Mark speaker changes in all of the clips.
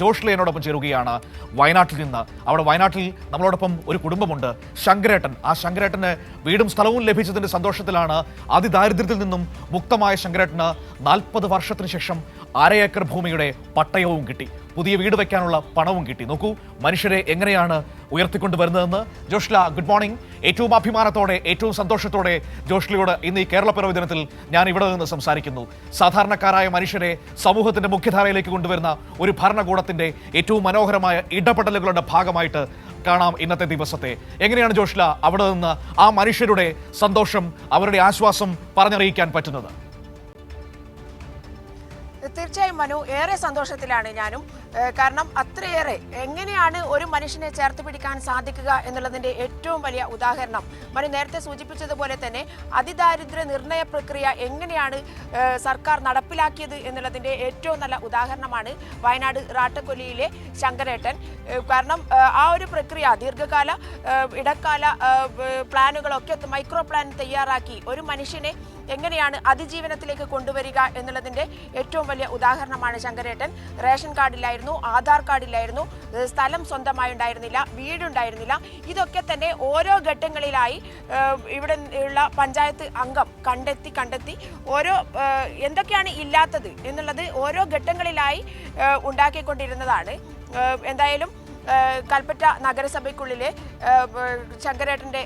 Speaker 1: ജോഷ്ലി ചേരുകയാണ് വയനാട്ടിൽ നിന്ന്. അവിടെ വയനാട്ടിൽ നമ്മളോടൊപ്പം ഒരു കുടുംബമുണ്ട് ശങ്കരേട്ടൻ. ആ ശങ്കരേട്ടന് വീടും സ്ഥലവും ലഭിച്ചതിന്റെ സന്തോഷത്തിലാണ് അതിദാരിദ്ര്യത്തിൽ നിന്നും മുക്തമായ ശങ്കരേട്ടന് നാൽപ്പത് വർഷത്തിന് ശേഷം അര ഏക്കർ ഭൂമിയുടെ പട്ടയവും കിട്ടി. പുതിയ വീട് വെക്കാനുള്ള പണവും കിട്ടി. നോക്കൂ മനുഷ്യരെ എങ്ങനെയാണ് ഉയർത്തിക്കൊണ്ട് വരുന്നതെന്ന്. ജോഷ്ല ഗുഡ് മോർണിംഗ് ഏറ്റവും അഭിമാനത്തോടെ ഏറ്റവും സന്തോഷത്തോടെ ജോഷ്ലിയോട് ഇന്ന് ഈ കേരള പിറവി ദിനത്തിൽ ഞാൻ ഇവിടെ നിന്ന് സംസാരിക്കുന്നു. സാധാരണക്കാരായ മനുഷ്യരെ സമൂഹത്തിന്റെ മുഖ്യധാരയിലേക്ക് കൊണ്ടുവരുന്ന ഒരു ഭരണകൂടത്തിന്റെ ഏറ്റവും മനോഹരമായ ഇടപെടലുകളുടെ ഭാഗമായിട്ട് കാണാം ഇന്നത്തെ ദിവസത്തെ. എങ്ങനെയാണ് ജോഷ്ല അവിടെ നിന്ന് ആ മനുഷ്യരുടെ സന്തോഷം അവരുടെ ആശ്വാസം പറഞ്ഞറിയിക്കാൻ പറ്റുന്നത്?
Speaker 2: തീർച്ചയായും മനു ഏറെ സന്തോഷത്തിലാണ് ഞാനും. കാരണം അത്രയേറെ എങ്ങനെയാണ് ഒരു മനുഷ്യനെ ചേർത്ത് പിടിക്കാൻ സാധിക്കുക എന്നുള്ളതിന്റെ ഏറ്റവും വലിയ ഉദാഹരണം മനു നേരത്തെ സൂചിപ്പിച്ചതുപോലെ തന്നെ അതിദാരിദ്ര്യ നിർണയ പ്രക്രിയ എങ്ങനെയാണ് സർക്കാർ നടപ്പിലാക്കിയത് എന്നുള്ളതിന്റെ ഏറ്റവും നല്ല ഉദാഹരണമാണ് വയനാട് റാട്ടക്കൊല്ലിയിലെ ശങ്കരേട്ടൻ. കാരണം ആ ഒരു പ്രക്രിയ ദീർഘകാല ഇടക്കാല പ്ലാനുകളൊക്കെ മൈക്രോ പ്ലാൻ തയ്യാറാക്കി ഒരു മനുഷ്യനെ എങ്ങനെയാണ് അതിജീവനത്തിലേക്ക് കൊണ്ടുവരിക എന്നുള്ളതിന്റെ ഏറ്റവും വലിയ ഉദാഹരണമാണ് ശങ്കരേട്ടൻ. റേഷൻ കാർഡില്ലായിരുന്നു ആധാർ കാർഡില്ലായിരുന്നു സ്ഥലം സ്വന്തമായി ഉണ്ടായിരുന്നില്ല വീടുണ്ടായിരുന്നില്ല. ഇതൊക്കെ തന്നെ ഓരോ ഘട്ടങ്ങളിലായി ഇവിടെ ഉള്ള പഞ്ചായത്ത് അംഗം കണ്ടെത്തി കണ്ടെത്തി ഓരോ എന്തൊക്കെയാണ് ഇല്ലാത്തത് എന്നുള്ളത് ഓരോ ഘട്ടങ്ങളിലായി ഉണ്ടാക്കിക്കൊണ്ടിരുന്നതാണ്. എന്തായാലും കൽപ്പറ്റ നഗരസഭയ്ക്കുള്ളിലെ ശങ്കരേട്ടന്റെ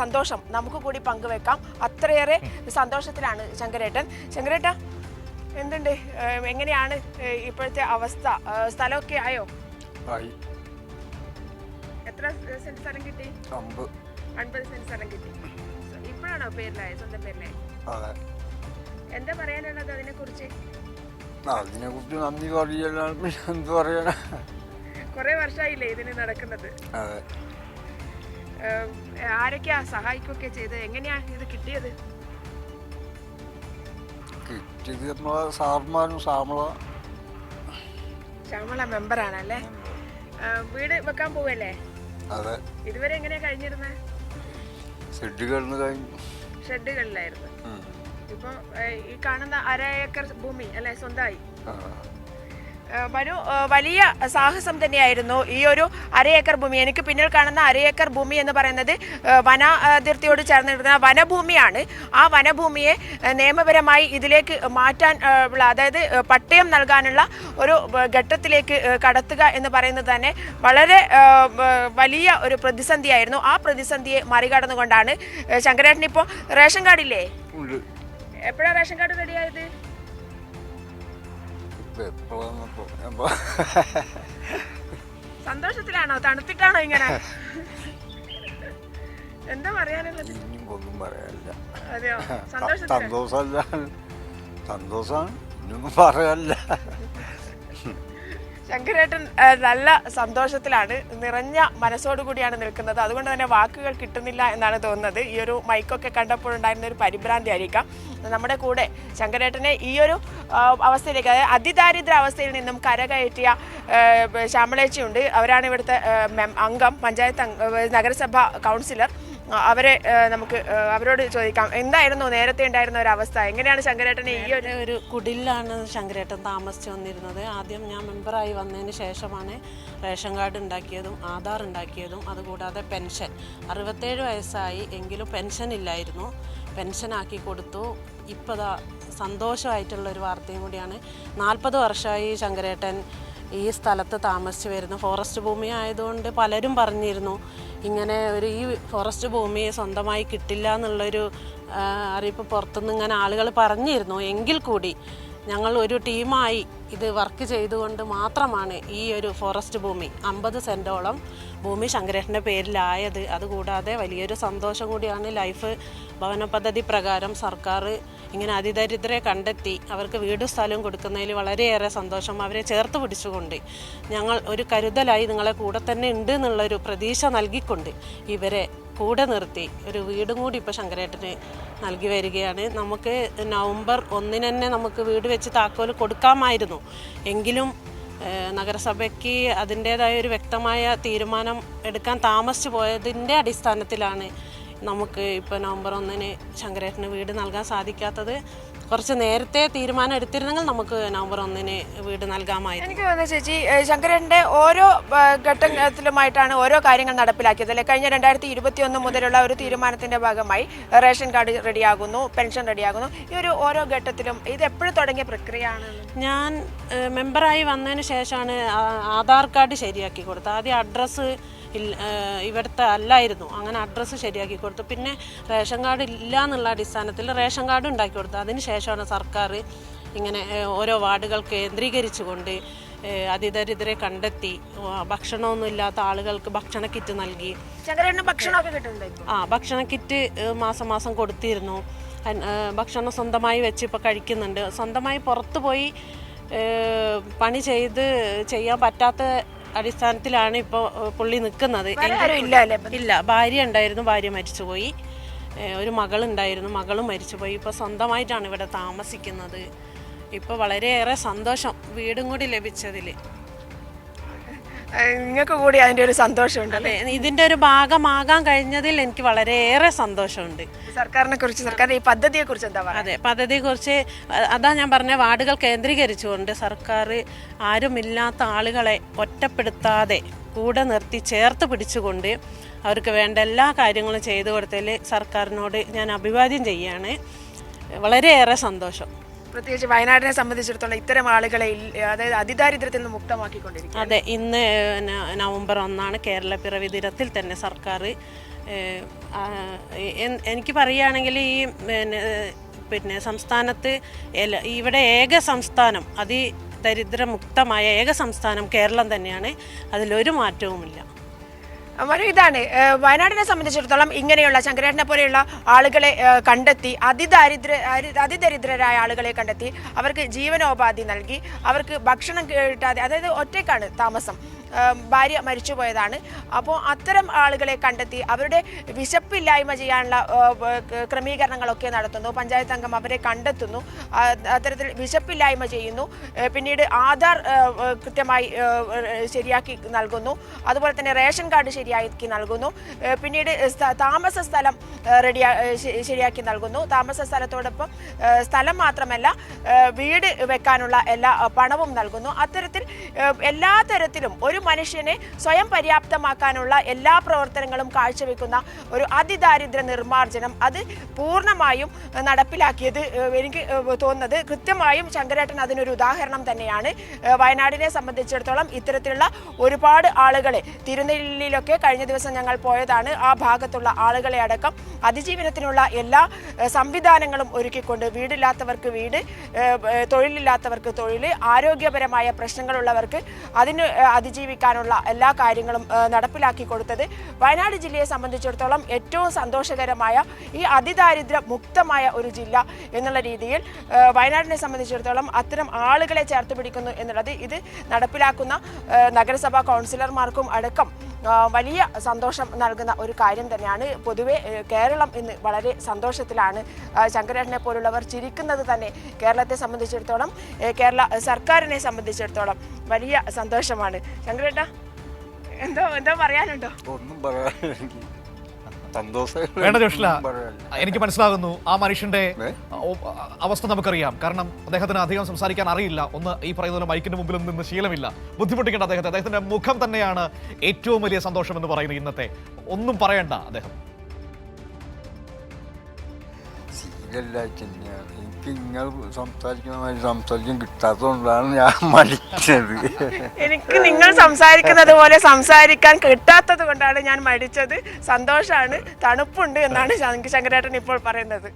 Speaker 2: സന്തോഷം നമുക്ക് കൂടി പങ്കുവെക്കാം. അത്രയേറെ സന്തോഷത്തിലാണ് ശങ്കരേട്ടൻ. ശങ്കരേട്ട എന്തുണ്ട്? എങ്ങനെയാണ് ഇപ്പോഴത്തെ അവസ്ഥ? സ്ഥലമൊക്കെ ആയോ?
Speaker 3: ആയി.
Speaker 2: എത്ര സെന്റ് സ്ഥലം കിട്ടി? അൻപത് സെന്റ് സ്ഥലം കിട്ടി. ഇപ്പോഴാണോ പേരിലായ? സ്വന്തം പേരിലായ എന്താ പറയാനുള്ളത് അതിനെ കുറിച്ച്
Speaker 3: അതിനെ കുറിച്ച് നന്ദി പറയലാണ്. എന്ത് പറയണ
Speaker 2: കുറെ വർഷമായില്ലേ ഇതിന് നടക്കുന്നത്. ആരൊക്കെയാ സഹായിക്കുകയൊക്കെ ചെയ്ത് എങ്ങനെയാ ഇത് കിട്ടിയത്?
Speaker 3: കിട്ടിയത് നമ്മളെ സാർമാരും സാമള
Speaker 2: ശ്യാമള മെമ്പറാണല്ലേ? വീട് വെക്കാൻ പോവല്ലേ?
Speaker 3: അതെ.
Speaker 2: ഇതുവരെ എങ്ങനെയാ കഴിഞ്ഞിരുന്നത്
Speaker 3: ഷെഡ് കിടന്ന് കഴിഞ്ഞു.
Speaker 2: ഷെഡുകളിലായിരുന്നു. ഇപ്പൊ ഈ കാണുന്ന അര ഏക്കർ ഭൂമി അല്ലെ സ്വന്തമായി? ഏഹ് വലിയ സാഹസം തന്നെയായിരുന്നു ഈ ഒരു അരയേക്കർ ഏക്കർ ഭൂമി. എനിക്ക് പിന്നിൽ കാണുന്ന അരയേക്കർ ഏക്കർ ഭൂമി എന്ന് പറയുന്നത് ഏഹ് വന അതിർത്തിയോട് ചേർന്നിരുന്ന വനഭൂമിയാണ്. ആ വനഭൂമിയെ നിയമപരമായി ഇതിലേക്ക് മാറ്റാൻ ഉള്ള അതായത് പട്ടയം നൽകാനുള്ള ഒരു ഘട്ടത്തിലേക്ക് കടത്തുക എന്ന് പറയുന്നത് തന്നെ വളരെ വലിയ ഒരു പ്രതിസന്ധിയായിരുന്നു. ആ പ്രതിസന്ധിയെ മറികടന്നുകൊണ്ടാണ് ശങ്കരേട്ടൻ ഇപ്പോൾ റേഷൻ കാർഡില്ലേ? എപ്പോഴാണ് റേഷൻ കാർഡ് റെഡിയായത്
Speaker 3: എപ്പോഴാന്നപ്പോ
Speaker 2: സന്തോഷത്തിലാണോ? തണുത്തിട്ടാണോ ഇങ്ങനെ? എന്താ പറയാനുള്ളത്?
Speaker 3: സന്തോഷം ഒന്നും പറയാനില്ല. സന്തോഷമല്ല സന്തോഷമാണ് ഇനിയൊന്നും പറയാനില്ല.
Speaker 2: ശങ്കരേട്ടൻ നല്ല സന്തോഷത്തിലാണ് നിറഞ്ഞ മനസ്സോടുകൂടിയാണ് നിൽക്കുന്നത്. അതുകൊണ്ട് തന്നെ വാക്കുകൾ കിട്ടുന്നില്ല എന്നാണ് തോന്നുന്നത്. ഈ ഒരു മൈക്കൊക്കെ കണ്ടപ്പോഴുണ്ടായിരുന്ന ഒരു പരിഭ്രാന്തി ആയിരിക്കാം. നമ്മുടെ കൂടെ ശങ്കരേട്ടനെ ഈ ഒരു അവസ്ഥയിലേക്ക് അതായത് അതിദാരിദ്ര്യ അവസ്ഥയിൽ നിന്നും കരകയറ്റിയ ശ്യാമളേച്ചിയുണ്ട്. അവരാണ് ഇവിടുത്തെ അംഗം പഞ്ചായത്ത് നഗരസഭ കൗൺസിലർ. അവരെ നമുക്ക് അവരോട് ചോദിക്കാം. എന്തായിരുന്നു നേരത്തെ ഉണ്ടായിരുന്ന ഒരു അവസ്ഥ? എങ്ങനെയാണ് ശങ്കരേട്ടനെ ഈ ഒരു
Speaker 4: ഒരു കുടിലാണ് ശങ്കരേട്ടൻ താമസിച്ചു വന്നിരുന്നത് ആദ്യം ഞാൻ മെമ്പറായി വന്നതിന് ശേഷമാണ് റേഷൻ കാർഡ് ഉണ്ടാക്കിയതും ആധാർ ഉണ്ടാക്കിയതും അതുകൂടാതെ പെൻഷൻ. അറുപത്തേഴ് വയസ്സായി എങ്കിലും പെൻഷൻ ഇല്ലായിരുന്നു. പെൻഷൻ ആക്കി കൊടുത്തു. ഇപ്പോൾ ദാ സന്തോഷമായിട്ടുള്ള ഒരു വാർത്തയും കൂടിയാണ്. നാൽപ്പത് വർഷമായി ശങ്കരേട്ടൻ ഈ സ്ഥലത്ത് താമസിച്ച് വരുന്നു ഫോറസ്റ്റ് ഭൂമി ആയതുകൊണ്ട് പലരും പറഞ്ഞിരുന്നു ഇങ്ങനെ ഒരു ഈ ഫോറസ്റ്റ് ഭൂമി സ്വന്തമായി കിട്ടില്ല എന്നുള്ളൊരു അറിയിപ്പ് പുറത്തുനിന്ന് ഇങ്ങനെ ആളുകൾ പറഞ്ഞിരുന്നു. എങ്കിൽ കൂടി ഞങ്ങൾ ഒരു ടീമായി ഇത് വർക്ക് ചെയ്തുകൊണ്ട് മാത്രമാണ് ഈ ഒരു ഫോറസ്റ്റ് ഭൂമി അമ്പത് സെന്റോളം ഭൂമി സംഗ്രഹത്തിന്റെ പേരിലായത്. അതുകൂടാതെ വലിയൊരു സന്തോഷം കൂടിയാണ് ലൈഫ് ഭവന പദ്ധതി പ്രകാരം സർക്കാർ ഇങ്ങനെ അതിദരിദ്രരെ കണ്ടെത്തി അവർക്ക് വീടും സ്ഥലവും കൊടുക്കുന്നതിൽ വളരെയേറെ സന്തോഷം. അവരെ ചേർത്ത് പിടിച്ചുകൊണ്ട് ഞങ്ങൾ ഒരു കരുതലായി നിങ്ങളെ കൂടെ തന്നെ ഉണ്ട് എന്നുള്ളൊരു പ്രതീക്ഷ നൽകിക്കൊണ്ട് ഇവരെ കൂടെ നിർത്തി ഒരു വീടും കൂടി ഇപ്പോൾ ശങ്കരേട്ടന് നൽകി വരികയാണ്. നമുക്ക് നവംബർ ഒന്നിന് തന്നെ നമുക്ക് വീട് വെച്ച് താക്കോൽ കൊടുക്കാമായിരുന്നു. എങ്കിലും നഗരസഭയ്ക്ക് അതിന്റേതായ ഒരു വ്യക്തമായ തീരുമാനം എടുക്കാൻ താമസിച്ചു പോയതിന്റെ അടിസ്ഥാനത്തിലാണ് നമുക്ക് ഇപ്പോൾ നവംബർ ഒന്നിന് ശങ്കരേട്ടന് വീട് നൽകാൻ സാധിക്കാത്തത് കുറച്ച് നേരത്തെ തീരുമാനം എടുത്തിരുന്നെങ്കിൽ നമുക്ക് നവംബർ ഒന്നിന് വീട് നൽകാമായിരുന്നു.
Speaker 2: എനിക്ക് തോന്നുന്നു ചേച്ചി ശങ്കരന്റെ ഓരോ ഘട്ടത്തിലുമായിട്ടാണ് ഓരോ കാര്യങ്ങൾ നടപ്പിലാക്കിയത് അല്ലെ? കഴിഞ്ഞ രണ്ടായിരത്തി ഇരുപത്തി ഒന്ന് മുതലുള്ള ഒരു തീരുമാനത്തിന്റെ ഭാഗമായി റേഷൻ കാർഡ് റെഡിയാകുന്നു പെൻഷൻ റെഡിയാകുന്നു. ഈ ഒരു ഓരോ ഘട്ടത്തിലും ഇത് എപ്പോഴും തുടങ്ങിയ പ്രക്രിയയാണ്?
Speaker 4: ഞാൻ മെമ്പറായി വന്നതിന് ശേഷമാണ് ആധാർ കാർഡ് ശരിയാക്കി കൊടുത്തത്. ആദ്യം അഡ്രസ്സ് ഇവിടുത്തെ അല്ലായിരുന്നു. അങ്ങനെ അഡ്രസ്സ് ശരിയാക്കി കൊടുത്തു. പിന്നെ റേഷൻ കാർഡ് ഇല്ല എന്നുള്ള അടിസ്ഥാനത്തിൽ റേഷൻ കാർഡ് ഉണ്ടാക്കി കൊടുത്തു. അതിന് ശേഷമാണ് സർക്കാർ ഇങ്ങനെ ഓരോ വാർഡുകൾ കേന്ദ്രീകരിച്ചുകൊണ്ട് അതിദരിദ്രെ അതിദരിദ്രരെ കണ്ടെത്തി ഭക്ഷണമൊന്നും ഇല്ലാത്ത ആളുകൾക്ക് ഭക്ഷണ കിറ്റ് നൽകി. ആ ഭക്ഷണ കിറ്റ് മാസം മാസം കൊടുത്തിരുന്നു. ഭക്ഷണം സ്വന്തമായി വെച്ച് ഇപ്പോൾ കഴിക്കുന്നുണ്ട്. സ്വന്തമായി പുറത്ത് പോയി പണി ചെയ്ത് ചെയ്യാൻ പറ്റാത്ത അടിസ്ഥാനത്തിലാണ് ഇപ്പോൾ പുള്ളി നിൽക്കുന്നത്.
Speaker 2: ഇല്ല
Speaker 4: ഭാര്യ ഉണ്ടായിരുന്നു ഭാര്യ മരിച്ചുപോയി. ഒരു മകളുണ്ടായിരുന്നു. മകളും മരിച്ചുപോയി. ഇപ്പോൾ സ്വന്തമായിട്ടാണ് ഇവിടെ താമസിക്കുന്നത്. ഇപ്പോൾ വളരെയേറെ സന്തോഷം വീടും കൂടി ലഭിച്ചതിൽ
Speaker 2: നിങ്ങൾക്ക് കൂടി അതിന്റെ ഒരു സന്തോഷമുണ്ട്
Speaker 4: അല്ലേ? ഇതിന്റെ ഒരു ഭാഗമാകാൻ കഴിഞ്ഞതിൽ എനിക്ക് വളരെയേറെ സന്തോഷമുണ്ട്.
Speaker 2: സർക്കാരിനെ കുറിച്ച് സർക്കാരിന്റെ ഈ പദ്ധതിയെ കുറിച്ച് എന്താ പറയുക?
Speaker 4: അതെ പദ്ധതിയെക്കുറിച്ച് കുറിച്ച് അതാ ഞാൻ പറഞ്ഞ വാർഡുകൾ കേന്ദ്രീകരിച്ചുകൊണ്ട് സർക്കാർ ആരുമില്ലാത്ത ആളുകളെ ഒറ്റപ്പെടുത്താതെ കൂടെ നിർത്തി ചേർത്ത് പിടിച്ചുകൊണ്ട് അവർക്ക് വേണ്ട എല്ലാ കാര്യങ്ങളും ചെയ്തു കൊടുത്തതിൽ സർക്കാരിനോട് ഞാൻ അഭിവാദ്യം ചെയ്യാണ് വളരെയേറെ സന്തോഷം.
Speaker 2: പ്രത്യേകിച്ച് വയനാടിനെ സംബന്ധിച്ചിടത്തോളം ഇത്തരം ആളുകളെ അതായത് അതിദാരിദ്ര്യത്തിൽ നിന്ന് മുക്തമാക്കിക്കൊണ്ടിരിക്കും
Speaker 4: അതെ ഇന്ന് നവംബർ ഒന്നാണ് കേരള പിറവി ദിനത്തിൽ തന്നെ സർക്കാർ എനിക്ക് പറയുകയാണെങ്കിൽ ഈ പിന്നെ സംസ്ഥാനത്ത് ഇവിടെ ഏക സംസ്ഥാനം അതി ദരിദ്രമുക്തമായ ഏക സംസ്ഥാനം കേരളം തന്നെയാണ്. അതിലൊരു മാറ്റവുമില്ല.
Speaker 2: മനു ഇതാണ്. വയനാടിനെ സംബന്ധിച്ചിടത്തോളം ഇങ്ങനെയുള്ള ശങ്കരേട്ടനെ പോലെയുള്ള ആളുകളെ കണ്ടെത്തി അതിദാരിദ്ര അതിദരിദ്രരായ ആളുകളെ കണ്ടെത്തി അവർക്ക് ജീവനോപാധി നൽകി അവർക്ക് ഭക്ഷണം കിട്ടാതെ അതായത് ഒറ്റയ്ക്കാണ് താമസം. ഭാര്യ മരിച്ചുപോയതാണ്. അപ്പോൾ അത്തരം ആളുകളെ കണ്ടെത്തി അവരുടെ വിശപ്പില്ലായ്മ ചെയ്യാനുള്ള ക്രമീകരണങ്ങളൊക്കെ നടത്തുന്നു. പഞ്ചായത്ത് അംഗം അവരെ കണ്ടെത്തുന്നു. അത്തരത്തിൽ വിശപ്പില്ലായ്മ ചെയ്യുന്നു. പിന്നീട് ആധാർ കൃത്യമായി ശരിയാക്കി നൽകുന്നു. അതുപോലെ തന്നെ റേഷൻ കാർഡ് ശരിയാക്കി നൽകുന്നു. പിന്നീട് താമസ സ്ഥലം റെഡിയാ ശരിയാക്കി നൽകുന്നു. താമസ സ്ഥലത്തോടൊപ്പം സ്ഥലം മാത്രമല്ല വീട് വെക്കാനുള്ള എല്ലാ പണവും നൽകുന്നു. അത്തരത്തിൽ എല്ലാ തരത്തിലും ഒരു മനുഷ്യനെ സ്വയം പര്യാപ്തമാക്കാനുള്ള എല്ലാ പ്രവർത്തനങ്ങളും കാഴ്ചവെക്കുന്ന ഒരു അതിദാരിദ്ര്യ നിർമ്മാർജനം അത് പൂർണമായും നടപ്പിലാക്കിയത് എനിക്ക് തോന്നുന്നത്. കൃത്യമായും ശങ്കരേട്ടൻ അതിനൊരു ഉദാഹരണം തന്നെയാണ്. വയനാടിനെ സംബന്ധിച്ചിടത്തോളം ഇത്തരത്തിലുള്ള ഒരുപാട് ആളുകളെ തിരുനെല്ലിയിലൊക്കെ കഴിഞ്ഞ ദിവസം ഞങ്ങൾ പോയതാണ്. ആ ഭാഗത്തുള്ള ആളുകളെ അടക്കം അതിജീവനത്തിനുള്ള എല്ലാ സംവിധാനങ്ങളും ഒരുക്കിക്കൊണ്ട് വീടില്ലാത്തവർക്ക് വീട് തൊഴിലില്ലാത്തവർക്ക് തൊഴിൽ ആരോഗ്യപരമായ പ്രശ്നങ്ങളുള്ളവർക്ക് അതിന് ഏഹ് അതിജീവിക്കാനുള്ള എല്ലാ കാര്യങ്ങളും നടപ്പിലാക്കി കൊടുത്തത് വയനാട് ജില്ലയെ സംബന്ധിച്ചിടത്തോളം ഏറ്റവും സന്തോഷകരമായ ഈ അതിദാരിദ്ര്യ മുക്തമായ ഒരു ജില്ല എന്നുള്ള രീതിയിൽ വയനാടിനെ സംബന്ധിച്ചിടത്തോളം അത്തരം ആളുകളെ ചേർത്ത് പിടിക്കുന്നു എന്നുള്ളത് ഇത് നടപ്പിലാക്കുന്ന നഗരസഭാ കൗൺസിലർമാർക്കും അടക്കം വലിയ സന്തോഷം നൽകുന്ന ഒരു കാര്യം തന്നെയാണ്. പൊതുവെ കേരളം ഇന്ന് വളരെ സന്തോഷത്തിലാണ്. ശങ്കരേട്ടനെ പോലുള്ളവർ ചിരിക്കുന്നത് തന്നെ കേരളത്തെ സംബന്ധിച്ചിടത്തോളം കേരള സർക്കാരിനെ സംബന്ധിച്ചിടത്തോളം വലിയ സന്തോഷമാണ്. ശങ്കരേട്ട എന്തോ എന്തോ പറയാനുണ്ടോ?
Speaker 3: ഒന്നും പറയാനില്ല.
Speaker 1: വേണ്ട ജോഷില
Speaker 3: പറയാനില്ല.
Speaker 1: എനിക്ക് മനസ്സിലാകുന്നു ആ മനുഷ്യന്റെ അവസ്ഥ നമുക്കറിയാം. കാരണം അദ്ദേഹത്തിന് അധികം സംസാരിക്കാൻ അറിയില്ല. ഒന്ന് ഈ പറയുന്ന പോലെ മൈക്കിന്റെ മുമ്പിൽ നിന്ന് ശീലമില്ല. ബുദ്ധിമുട്ടിക്കേണ്ട അദ്ദേഹത്തെ. അദ്ദേഹത്തിന്റെ മുഖം തന്നെയാണ് ഏറ്റവും വലിയ സന്തോഷം എന്ന് പറയുന്നത് ഇന്നത്തെ. ഒന്നും പറയണ്ട അദ്ദേഹം.
Speaker 3: ശീലല്ലായിട്ട് തന്നെയാണ് എനിക്ക് നിങ്ങൾ സംസാരിക്കുന്ന മാതിരി സംസാരിക്കാൻ കിട്ടാത്തതുകൊണ്ടാണ് ഞാൻ മടിച്ചത്.
Speaker 2: എനിക്ക് നിങ്ങൾ സംസാരിക്കുന്നത് പോലെ സംസാരിക്കാൻ കിട്ടാത്തത് കൊണ്ടാണ് ഞാൻ മടിച്ചത്. സന്തോഷമാണ് തണുപ്പുണ്ട് എന്നാണ് ശങ്കരേട്ടൻ ഇപ്പോൾ പറയുന്നത്.